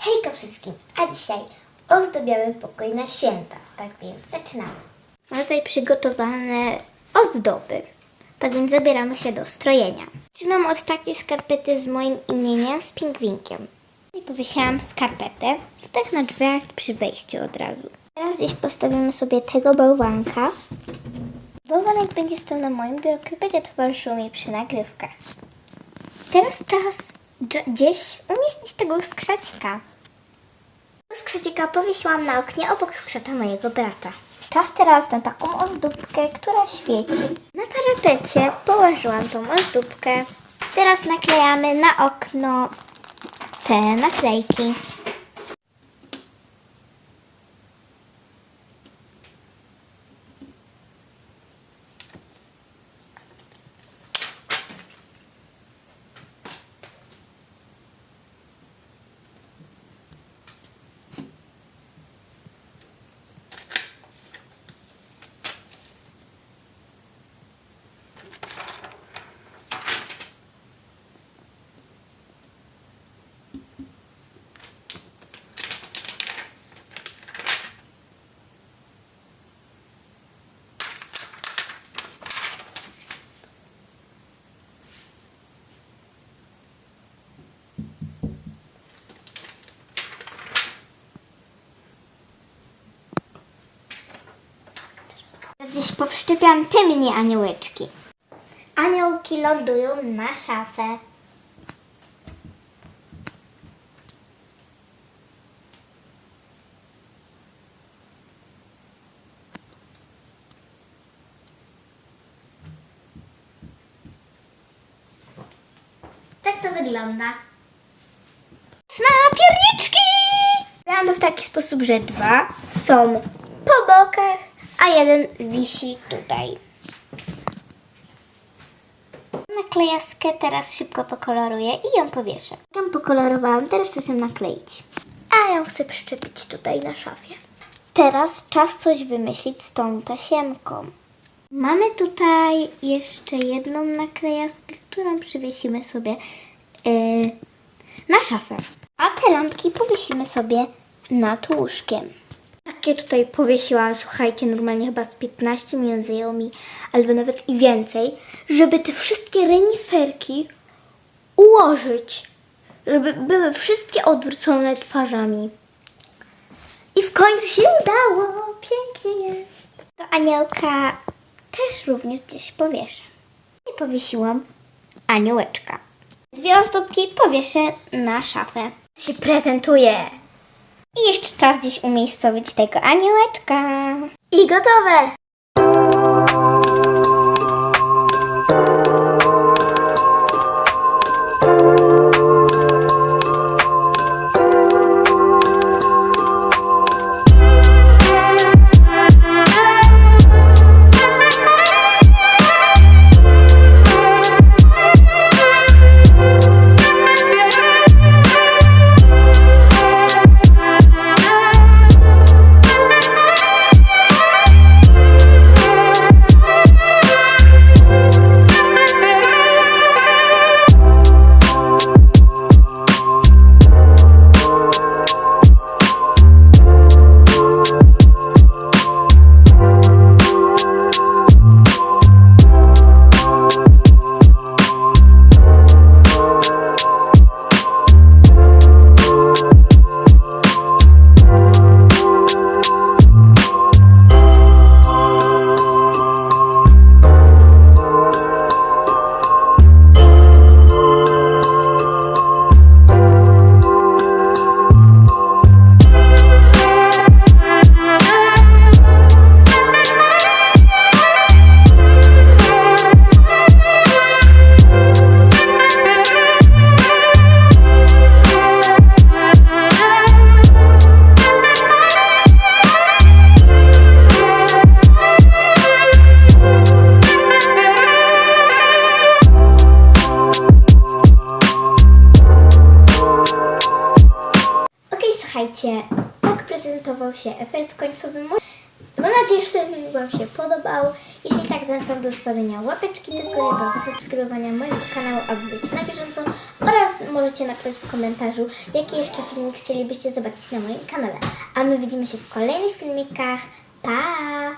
Hejka wszystkim, a dzisiaj ozdobiamy pokój na święta, tak więc zaczynamy. Mamy tutaj przygotowane ozdoby, tak więc zabieramy się do strojenia. Zaczynam od takiej skarpety z moim imieniem, z pingwinkiem. I powiesiłam skarpetę, tak na drzwiach przy wejściu od razu. Teraz gdzieś postawimy sobie tego bałwanka. Bałwanek będzie stał na moim biurku i będzie towarzyszył mi przy nagrywkach. Teraz czas gdzieś umieścić tego skrzacika. Skrzecika powiesiłam na oknie obok skrzata mojego brata. Czas teraz na taką ozdóbkę, która świeci. Na parapecie położyłam tą ozdóbkę. Teraz naklejamy na okno te naklejki. Gdzieś poprzyczepiam te mini aniołeczki. Aniołki lądują na szafę. Tak to wygląda. Snapierniczki! To w taki sposób, że dwa są po bokach, a jeden wisi tutaj. Naklejaskę teraz szybko pokoloruję i ją powieszę. Ją pokolorowałam, teraz chcę nakleić. A ją chcę przyczepić tutaj na szafie. Teraz czas coś wymyślić z tą tasiemką. Mamy tutaj jeszcze jedną naklejaskę, którą przywiesimy sobie yy, na szafę. A te lampki powiesimy sobie nad łóżkiem. Takie tutaj powiesiłam, słuchajcie, normalnie chyba z 15 minut zajęło mi, albo nawet i więcej, żeby te wszystkie reniferki ułożyć, żeby były wszystkie odwrócone twarzami. I w końcu się udało, pięknie jest. To aniołka też również gdzieś powieszę. I powiesiłam aniołeczka. Dwie ozdóbki powieszę na szafę. Się prezentuje. Czas gdzieś umiejscowić tego aniołeczka. I gotowe! Tak prezentował się efekt końcowy. Mam nadzieję, że ten film Wam się podobał Jeśli tak, zachęcam do zostawienia łapeczki do góry, do mojego kanału, aby być na bieżąco oraz możecie napisać w komentarzu, jaki jeszcze filmik chcielibyście zobaczyć na moim kanale. A my widzimy się w kolejnych filmikach. Pa!